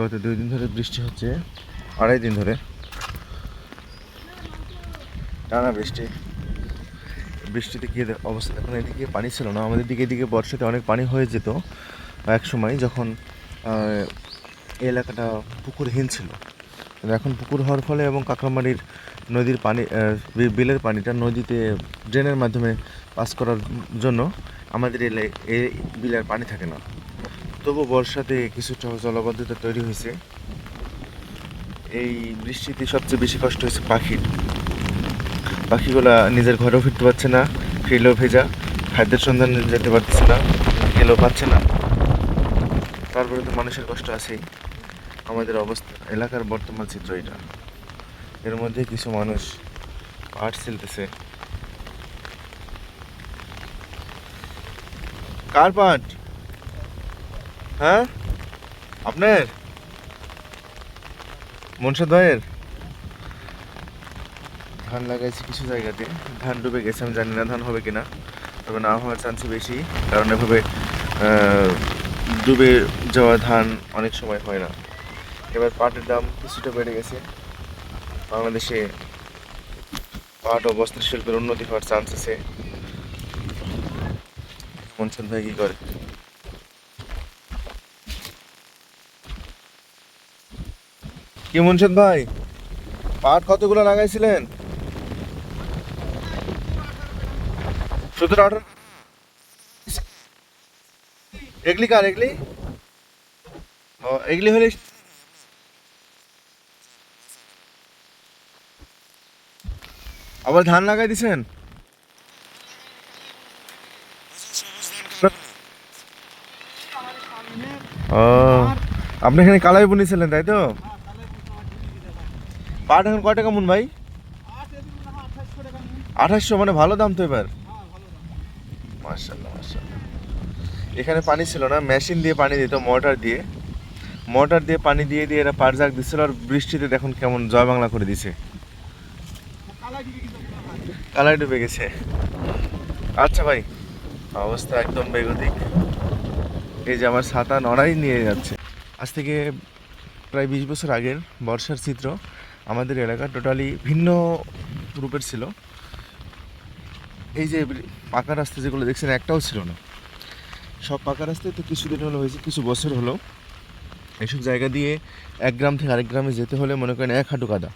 গত দুই দিন ধরে বৃষ্টি হচ্ছে, আড়াই দিন ধরে। টানা বৃষ্টি। বৃষ্টিতে কি অবস্থা? এখন এদিকে পানি ছিল না। আমাদের দিকে এদিকে বর্ষাতে অনেক পানি হয়ে যেত এক সময় যখন এলাকাটা পুকুরহীন ছিল। এখন পুকুর হওয়ার ফলে এবং কাঁকড়ামারির নদীর পানি বিলের পানিটা নদীতে ড্রেনের মাধ্যমে পাস করার জন্য আমাদের এই বিলের পানি থাকে না। তবু বর্ষাতে কিছুটা জলবদ্ধতা তৈরি হয়েছে। এই বৃষ্টিতে সবচেয়ে বেশি কষ্ট হয়েছে পাখির পাখিগুলা নিজের ঘরেও ফিরতে পারছে না, ফিরলেও ভেজা, খাদ্যের সন্ধানে যেতে পারছে না, খেলেও পাচ্ছে না। তারপরে তো মানুষের কষ্ট আছেই। আমাদের অবস্থা, এলাকার বর্তমান চিত্র এটা। এর মধ্যে কিছু মানুষ পাট ছিলতেছে। কার পাট? হ্যাঁ? আপনার? মনসাদ ভাইয়ের ধান লাগাইছি কিছু জায়গাতে। ধান ডুবে গেছে, আমি জানি না ধান হবে কিনা। তবে না হওয়ার চান্স বেশি, কারণ এভাবে ডুবে যাওয়া ধান অনেক সময় হয় না। এবার পাটের দাম কিছুটা বেড়ে গেছে। বাংলাদেশে পাট ও বস্ত্র শিল্পের উন্নতি হওয়ার চান্স আছে। মনসাদ ভাই কি করে? কি মনসাদ ভাই? পাট কতগুলো লাগাইছিলেন? সতেরো আঠারো এগলি কার, এগলি? ও, এগলি হলে আবার ধান লাগাই দিছেন? ও, আপনি এখানে কালাই বুনিছিলেন, তাই তো? পাট এখন কয় টাকা মন ভাই? আঠাশশো মানে ভালো দাম তো এবার? এখানে পানি ছিল না, মেশিন দিয়ে পানি দিত, মোটর দিয়ে। মোটর দিয়ে পানি দিয়ে দিয়ে এরা পাট জাগ দিচ্ছিল আর বৃষ্টিতে দেখুন কেমন জয় বাংলা করে দিছে। কালাই ডুবে গেছে। আচ্ছা ভাই, অবস্থা একদম বেগতিক। এই যে আমার ছাতা নড়াই নিয়ে যাচ্ছে। আজ থেকে প্রায় বিশ বছর আগের বর্ষার চিত্র। আমাদের এলাকা টোটালি ভিন্ন রূপের ছিল। এই যে পাকা রাস্তা যেগুলো দেখছেন, একটাও ছিল না। সব পাকা রাস্তায় তো কিছুদিন হলো হয়েছে, কিছু বছর হলো। এইসব জায়গা দিয়ে এক গ্রাম থেকে আরেক গ্রামে যেতে হলে মনে করেন এক হাঁটু কাদা।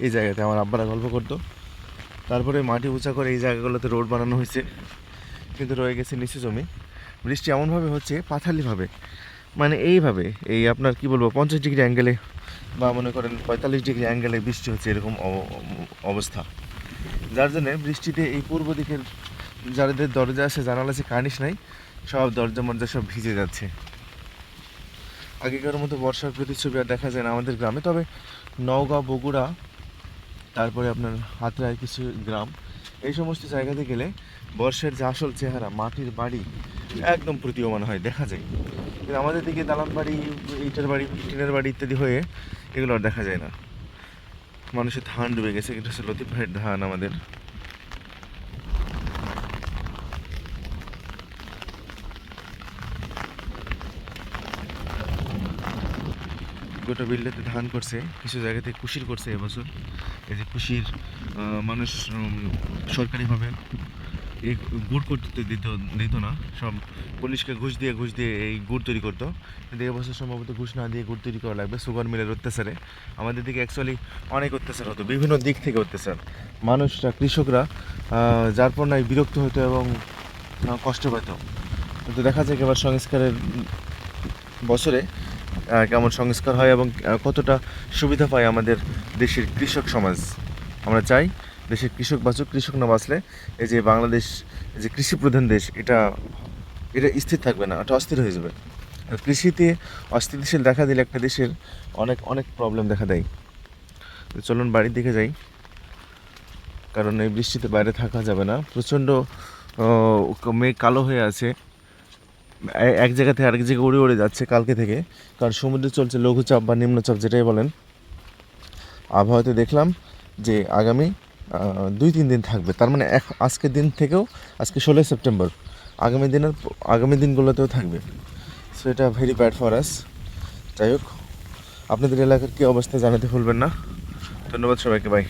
এই জায়গাতে আমার আব্বারা গল্প করতো। তারপরে মাটি উঁচা করে এই জায়গাগুলোতে রোড বানানো হয়েছে। কিন্তু রয়ে গেছে নিচু জমি। বৃষ্টি এমনভাবে হচ্ছে, পাথালিভাবে। মানে এইভাবে, এই আপনার কি বলব, পঞ্চাশ ডিগ্রি অ্যাঙ্গেলে বা মনে করেন পঁয়তাল্লিশ ডিগ্রি অ্যাঙ্গেলে বৃষ্টি হচ্ছে এরকম অব- অবস্থা। যার জন্যে বৃষ্টিতে এই পূর্ব দিকের যাদের দরজা আছে জানালা আছে কানিস নাই, সব দরজা মরজা সব ভিজে যাচ্ছে। আগেকার মতো বর্ষার প্রতিচ্ছবি আর দেখা যায় না আমাদের গ্রামে। তবে নওগাঁ, বগুড়া, তারপরে আপনার হাতরায় কিছু গ্রাম এই সমস্ত জায়গাতে গেলে বর্ষের যে আসল চেহারা, মাটির বাড়ি একদম প্রতীয়মান হয়, দেখা যায়। কিন্তু আমাদের দিকে দালান বাড়ি, ইটের বাড়ি, টিনের বাড়ি ইত্যাদি হয়ে এগুলো আর দেখা যায় না। মানুষের ধান ডুবে গেছে, কিন্তু হচ্ছে লতিফ ভাইয়ের ধান আমাদের গোটা বিল্লাতে ধান করছে, কিছু জায়গাতে কুশির করছে এবছর। এই যে কুশির মানুষ সরকারিভাবে এই গুড় করতে দিত দিত না। সব পুলিশকে ঘুষ দিয়ে ঘুষ দিয়ে এই গুড় তৈরি করতো। কিন্তু এবছর সম্ভবত ঘুষ না দিয়ে গুড় তৈরি করা লাগবে। সুগার মিলের অত্যাচারে। আমাদের দিকে অ্যাকচুয়ালি অনেক অত্যাচার হতো, বিভিন্ন দিক থেকে অত্যাচার। মানুষরা, কৃষকরা যার পর নাই বিরক্ত হতো এবং কষ্ট পেত। কিন্তু দেখা যায় এবার সংস্কারের বছরে কেমন সংস্কার হয় এবং কতটা সুবিধা পায় আমাদের দেশের কৃষক সমাজ? আমরা চাই দেশের কৃষক বাঁচুক, কৃষক না বাঁচলে এই যে বাংলাদেশ যে কৃষি প্রধান দেশ, এটা এটা স্থির থাকবে না, এটা অস্থির হয়ে যাবে। কৃষিতে অস্থিতিশীল দেখা দিলে একটা দেশের অনেক অনেক প্রবলেম দেখা দেয়। চলুন বাড়ির দিকে যাই, কারণ এই বৃষ্টিতে বাইরে থাকা যাবে না। প্রচণ্ড মেঘ কালো হয়ে আছে। এক জায়গা থেকে আরেক জায়গায় উড়ে উড়ে যাচ্ছে কালকে থেকে। কারণ সমুদ্রে চলছে লঘুচাপ বা নিম্নচাপ যেটাই বলেন। আবহাওয়াতে দেখলাম যে আগামী দুই তিন দিন থাকবে। তার মানে এক আজকের দিন থেকেও, আজকে ষোলোই সেপ্টেম্বর, আগামী দিনের আগামী দিনগুলোতেও থাকবে। সো এটা ভেরি ব্যাড ফর আস যাই হোক, আপনাদের এলাকার কী অবস্থা জানাতে ভুলবেন না। ধন্যবাদ সবাইকে বাই